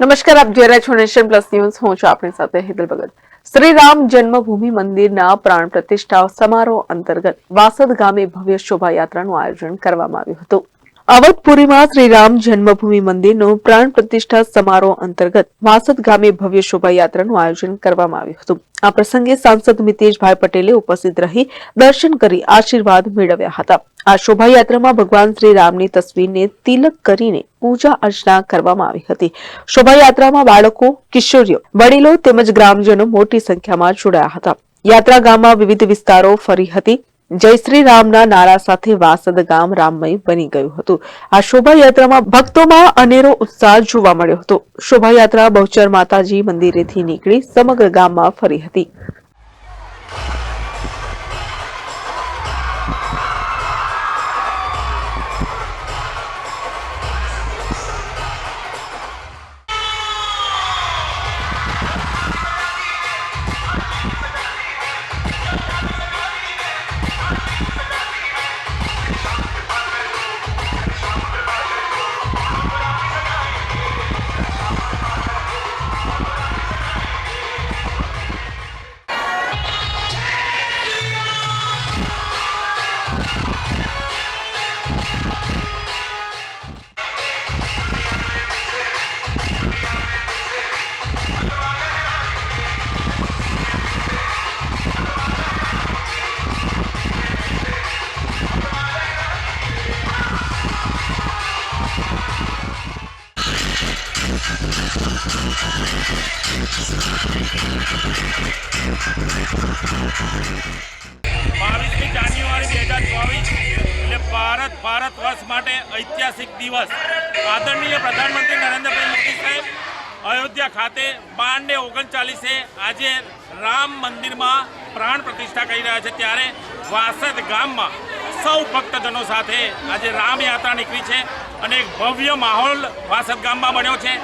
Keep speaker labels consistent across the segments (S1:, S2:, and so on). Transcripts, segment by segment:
S1: નમસ્કાર, આપ જોઈ રહ્યા છો નેશન પ્લસ ન્યૂઝ. હું છું આપણી સાથે હેતલ ભગત. શ્રી રામ જન્મભૂમિ મંદિરના પ્રાણ પ્રતિષ્ઠા સમારોહ અંતર્ગત વાસદ ગામે ભવ્ય શોભાયાત્રાનું આયોજન કરવામાં આવ્યું હતું. અવધપુરીમાં શ્રી રામ જન્મભૂમિ મંદિરનો પ્રાણ પ્રતિષ્ઠા સમારોહ અંતર્ગત વાસદ ગામે ભવ્ય શોભાયાત્રાનું આયોજન કરવામાં આવ્યું હતું. આ પ્રસંગે સાંસદ મિતેશભાઈ પટેલે ઉપસ્થિત રહી દર્શન કરી આશીર્વાદ મેળવ્યા હતા. આ શોભાયાત્રામાં ભગવાન શ્રી રામની તસવીરને તિલક કરીને પૂજા અર્ચના કરવામાં આવી હતી. શોભાયાત્રામાં બાળકો, કિશોરીઓ, વડીલો તેમજ ગ્રામજનો મોટી સંખ્યામાં જોડાયા હતા. યાત્રા ગામમાં વિવિધ વિસ્તારો ફરી હતી. જય શ્રી રામના નારા સાથે વાસદ ગામ રામમય બની ગયું હતું. આ શોભાયાત્રામાં ભક્તોમાં અનેરો ઉત્સાહ જોવા મળ્યો હતો. શોભાયાત્રા બહુચર માતાજી મંદિરેથી નીકળી સમગ્ર ગામમાં ફરી હતી.
S2: બાવીસમી જાન્યુઆરી બે હજાર ચોવીસ એટલે ભારત ભારત વર્ષ માટે ઐતિહાસિક દિવસ. આદરણીય પ્રધાનમંત્રી નરેન્દ્રભાઈ મોદી સાહેબ, અયોધ્યા ખાતે ને ઓગણચાલીસે આજે રામ મંદિરમાં પ્રાણ પ્રતિષ્ઠા કરી રહ્યા છે. ત્યારે વાસદ ગામમાં સૌ ભક્તજનો સાથે આજે રામ યાત્રા નીકળી છે અને એક ભવ્ય માહોલ વાસદ ગામમાં બન્યો છે.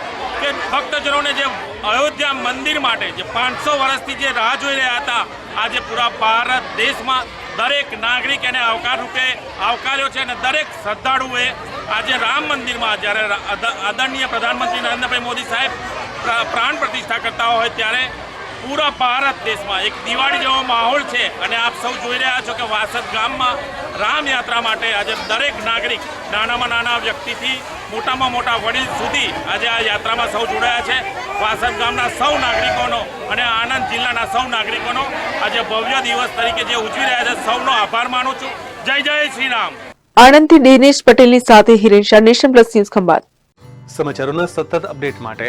S2: કે ભક્તજનોને જે અયોધ્યા મંદિર માટે જે પાંચસો વર્ષથી જે રાહ જોઈ રહ્યા હતા, આજે પૂરા ભારત દેશમાં દરેક નાગરિક એને આવકાર રૂપે આવકાર્યો છે અને દરેક શ્રદ્ધાળુએ આજે રામ મંદિરમાં જ્યારે આદરણીય પ્રધાનમંત્રી નરેન્દ્રભાઈ મોદી સાહેબ પ્રા- પ્રાણ પ્રતિષ્ઠા કરતા હોય ત્યારે પૂરા ભારત દેશમાં એક દિવાળી જેવો માહોલ છે અને આપ સૌ જોઈ રહ્યા છો કે વાસદ ગામમાં રામ યાત્રા માટે આજે દરેક નાગરિક નાનામાં નાના વ્યક્તિથી મોટામાં મોટા વડીલ સુધી આજે આ યાત્રામાં સૌ જોડાયા છે. વાસદ ગામના સૌ નાગરિકોનો અને આણંદ જિલ્લાના સૌ નાગરિકોનો આજે ભવ્ય દિવસ તરીકે જે ઉજવી રહ્યા છે સૌનો આભાર માનું છું. જય જય શ્રી રામ
S1: આણંદથી દિનેશ પટેલની સાથે Hiren Shah Nation Plus News Khambhat.
S3: સમાચારોના સતત અપડેટ માટે